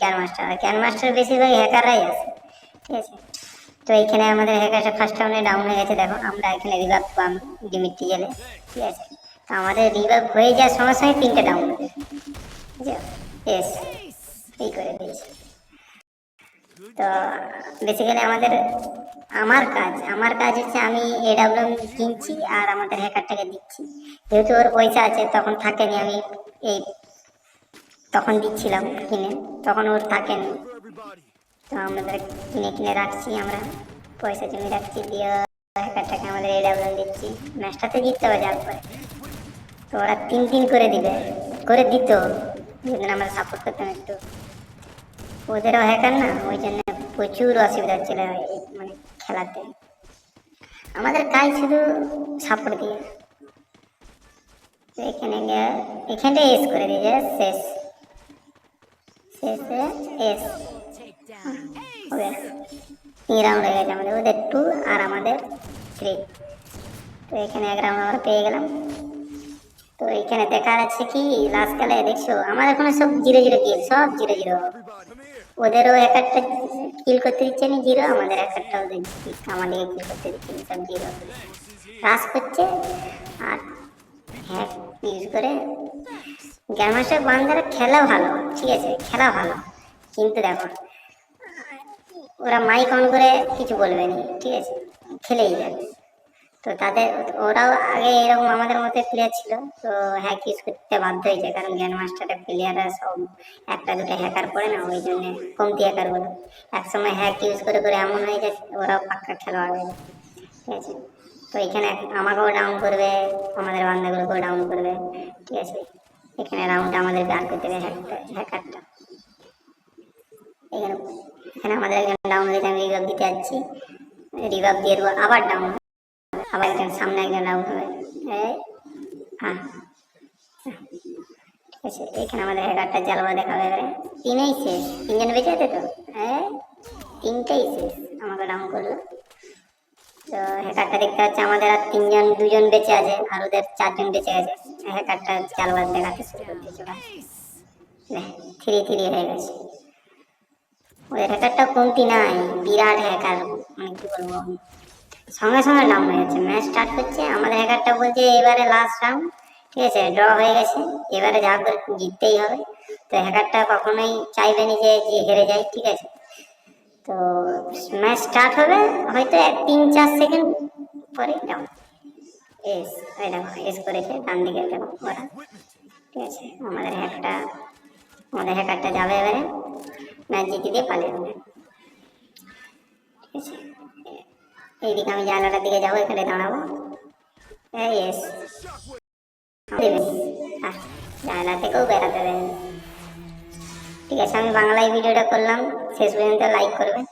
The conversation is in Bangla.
জ্ঞান মাস্টার বেশিরভাগ হ্যাকাররাই আছে, ঠিক আছে? তো এইখানে আমাদের হ্যাকারটা ফার্স্ট রাউন্ডে ডাউন হয়ে গেছে, দেখো, আমরা এখানে রিভাইভ পাম ডিমিট্রি জেলে ঠিক আছে? তো আমাদের রিভাইভ হয়ে যাওয়ার সঙ্গে সঙ্গে তিনটে ডাউন ঠিক আছে এস এই করে দিয়েছি। তো বেসিক্যালি আমাদের, আমার কাজ আমার কাজ হচ্ছে আমি এডাব্লিউএম কিনছি আর আমাদের হ্যাকারটাকে দিচ্ছি। যেহেতু ওর পয়সা আছে, তখন থাকেনি আমি এই তখন দিচ্ছিলাম কিনে, তখন ওর থাকেনি তো আমাদের কিনে কিনে রাখছি আমরা, পয়সা জমি রাখছি, দিয়ে হ্যাকারটাকে আমাদের এডাব্লিউএম দিচ্ছি। ম্যাচটাতে জিততে হবে যার পরে। তো ওরা তিন তিন করে দিবে, করে দিত। যেদিন আমরা সাপোর্ট করতাম একটু। ওদেরও হ্যাকার না, ওই জন্য প্রচুর অসুবিধা হচ্ছিল মানে খেলাতে। আমাদের কাজ শুধু সাপোর্ট দিয়ে। এখানে গিয়ে এখানটা এস করে দিয়েছে শেষ। শেষে এস ওকে তিন রাউন্ড হয়ে গেছে আমাদের। ওদের টু আর আমাদের থ্রি তো এখানে এক রাউন্ড আমরা পেয়ে গেলাম। তো এখানে দেখা যাচ্ছে কি লাস্ট কালে দেখছ আমার এখন সব জিরো জিরো কিল সব জিরো জিরো ওদেরও এক একটা কিল করতে দিচ্ছে না জিরো আমাদের এক একটা ওদের আমাদেরকে কিল করতে দিচ্ছে না, সব জিরো রাস করছে আর হ্যাক ইউজ করে গ্যান মাস্টার বান্দারা খেলা ভালো, ঠিক আছে, খেলা ভালো। কিন্তু দেখো, ওরা মাইক অন করে কিছু বলবে না, ঠিক আছে, খেলেই যাবে। তো তাদের, ওরাও আগে এরকম আমাদের মতো প্লেয়ার ছিল, তো হ্যাক ইউজ করতে বাধ্য হয়েছে, কারণ জ্ঞান মাস্টারের প্লেয়াররা সব একটা দুটো হ্যাকার করে না, ওই জন্য কমতি হ্যাকারগুলো একসময় হ্যাক ইউজ করে করে এমন হয়ে যায় ওরাও পাক্কা খেলোয়াড় হয়ে ঠিক আছে। তো এখানে আমাকেও ডাউন করবে, আমাদের বান্দাগুলোকেও ডাউন করবে, ঠিক আছে। এখানে রাউন্ডটা আমাদের বার করতে হবে হ্যাকারটা এখানে এখানে আমাদের একজন ডাউন হয়েছে আমি রিভাব দিতে যাচ্ছি। রিভাব দিয়ে দেবো, আবার ডাউন আবার একজন সামনে একজন ডাউন হবে। হ্যাঁ ঠিক আছে এখানে আমাদের এগারোটা জালবা দেখাবে এবারে। তিনেই শেষ। তিনজন বেঁচে আছে তো? হ্যাঁ তিনটেই শেষ। আমাকে ডাউন করল। তো হ্যাকারটা দেখতে পাচ্ছি আমাদের আর তিনজন, দুজন বেঁচে আছে, আর ওদের চারজন বেঁচে গেছে। হ্যাকারটা জালবাদ দেখাতে শুরু করতে থ্রি থ্রি হয়ে গেছে। ওদের হ্যাকারটা কমতি নাই, বিরাট হ্যাকার মানে কি বলব? সঙ্গে সঙ্গে ডাউন হয়ে যাচ্ছে। ম্যাচ স্টার্ট করছে আমাদের হ্যাকারটা বলছে এবারে লাস্ট রাউন্ড ঠিক আছে ড্র হয়ে গেছে, এবারে যা করে জিততেই হবে। তো হ্যাকারটা কখনোই চাইবে না যে যে হেরে যায়, ঠিক আছে। তো ম্যাচ স্টার্ট হবে হয়তো তিন চার সেকেন্ড পরে ডাউন এস ওই দেখো, এস করেছে, ডান দিকে দেখো ওরা ঠিক আছে, আমাদের হ্যাকটা আমাদের হ্যাকারটা যাবে এবারে। ম্যাচ জিতে দিয়ে পালিয়ে যাবে। ঠিক আছে, এইদিকে আমি জানালার দিকে যাব, এখানে দাঁড়াবো। এস। জানালা থেকেও বেড়াতে দেবেন ঠিক আছে আমি বাংলায় ভিডিওটা করলাম। শেষ পর্যন্ত লাইক করবেন